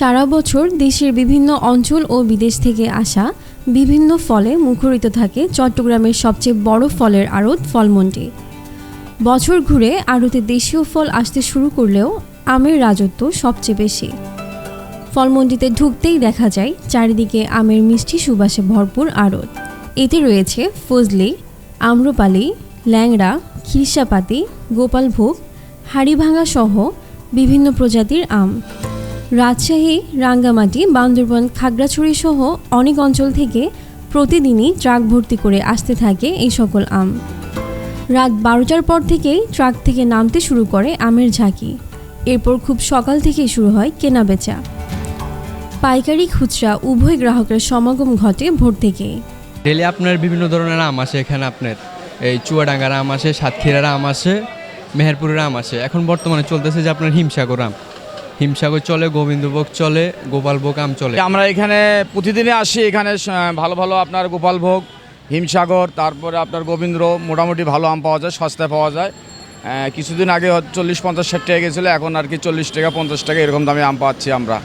সারা বছর দেশের বিভিন্ন অঞ্চল ও বিদেশ থেকে আসা বিভিন্ন ফলে মুখরিত থাকে চট্টগ্রামের সবচেয়ে বড় ফলের আড়ত ফলমন্ডি বছর ঘুরে আড়তে দেশীয় ফল আসতে শুরু করলেও আমের রাজত্ব সবচেয়ে বেশি। ফলমন্ডিতে ঢুকতেই দেখা যায় চারিদিকে আমের মিষ্টি সুবাসে ভরপুর আড়ত। এতে রয়েছে ফজলি, আম্রপালি, ল্যাংড়া, খিরসাপাতি, গোপালভোগ, হাড়িভাঙা সহ বিভিন্ন প্রজাতির আম। রাজশাহী, রাঙ্গামাটি, বান্দরবান, খাগড়াছড়ি সহ অনেক অঞ্চল থেকে প্রতিদিনই ট্রাক ভর্তি করে আসতে থাকে এই সকল আম। রাত বারোটার পর থেকেই ট্রাক থেকে নামতে শুরু করে আমের ঝাঁকি। এরপর খুব সকাল থেকেই শুরু হয় কেনাবেচা। পাইকারি খুচরা উভয় গ্রাহকের সমাগম ঘটে ভোর থেকেই। ডেলি আপনার বিভিন্ন ধরনের আম আসে এখানে আপনার। এই চুয়াডাঙ্গার আম আসে, সাতক্ষীরার আম আসে, মেহেরপুরের আম আসে। এখন বর্তমানে চলতেছে যে আপনার হিমসাগর আম। হিমসাগর চলে গোবিন্দভোগ চলে গোপালভোগ আম চলে। আমরা এখানে প্রতিদিনই আসি এখানে ভালো ভালো আপনার গোপালভোগ হিমসাগর তারপরে আপনার গোবিন্দ্র মোটামুটি ভালো আম পাওয়া যায় সস্তায় পাওয়া যায়। কিছুদিন আগে চল্লিশ পঞ্চাশ ষাট টাকা গেছিল এখন আর কি চল্লিশ টাকা পঞ্চাশ টাকা এরকম দামে আম পাচ্ছি আমরা।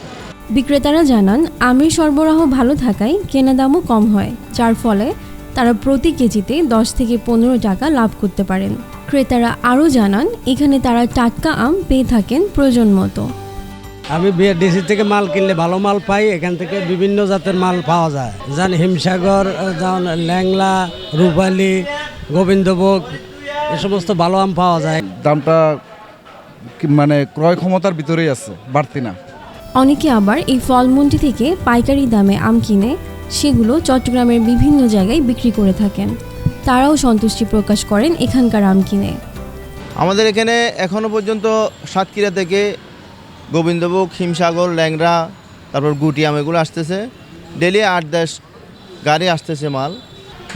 বিক্রেতারা জানান আমের সরবরাহ ভালো থাকায় কেনা দামও কম হয় যার ফলে তারা প্রতি কেজিতে দশ থেকে পনেরো টাকা লাভ করতে পারেন। ক্রেতারা আরও জানান এখানে তারা টাটকা আম পেয়ে থাকেন প্রয়োজন মতো। আমি বিএডিসি থেকে মাল কিনলে ভালো মাল পাই এখান থেকে বিভিন্ন জাতের মাল পাওয়া যায়। যেমন হিমসাগর যেমন ল্যাংলা রূপালি গোবিন্দভোগ এ সমস্ত ভালো আম পাওয়া যায়। দামটা মানে ক্রয় ক্ষমতার ভিতরেই আছে বাড়তি না। অনেকে আবার এই ফলমন্ডি থেকে পাইকারি দামে আম কিনে সেগুলো চট্টগ্রামের বিভিন্ন জায়গায় বিক্রি করে থাকেন। তারাও সন্তুষ্টি প্রকাশ করেন এখানকার আম কিনে। আমাদের এখানে এখনও পর্যন্ত সাতক্ষীরা থেকে গোবিন্দভোগ হিমসাগর ল্যাংরা তারপর গুটিয়াম এগুলো আসতেছে। ডেলি আট দশ গাড়ি আসতেছে মাল।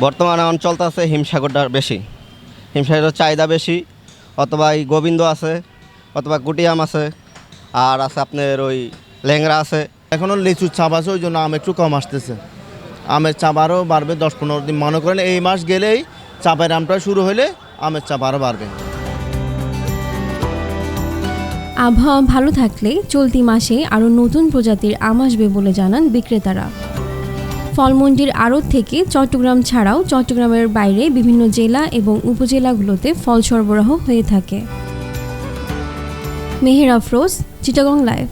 বর্তমানে এখন আছে হিমসাগরটা বেশি। হিমসাগরের চাহিদা বেশি অথবা এই গোবিন্দ আছে অথবা গুটিয়াম আছে আর আছে আপনার ওই ল্যাংরা আছে। এখনও লিচুর চাপ আছে ওই জন্য আম একটু কম আসতেছে। আমের চাপ আরও বাড়বে দশ পনেরো দিন। মনে করেন এই মাস গেলেই চাপের আমটা শুরু হলে আমের চাপ আরও বাড়বে। আবহাওয়া ভালো থাকলে চলতি মাসে আরও নতুন প্রজাতির আম আসবে বলে জানান বিক্রেতারা। ফলমন্ডির আড়ত থেকে চট্টগ্রাম ছাড়াও চট্টগ্রামের বাইরে বিভিন্ন জেলা এবং উপজেলাগুলোতে ফল সরবরাহ হয়ে থাকে। মেহের আফরোজ, চিটাগং লাইভ।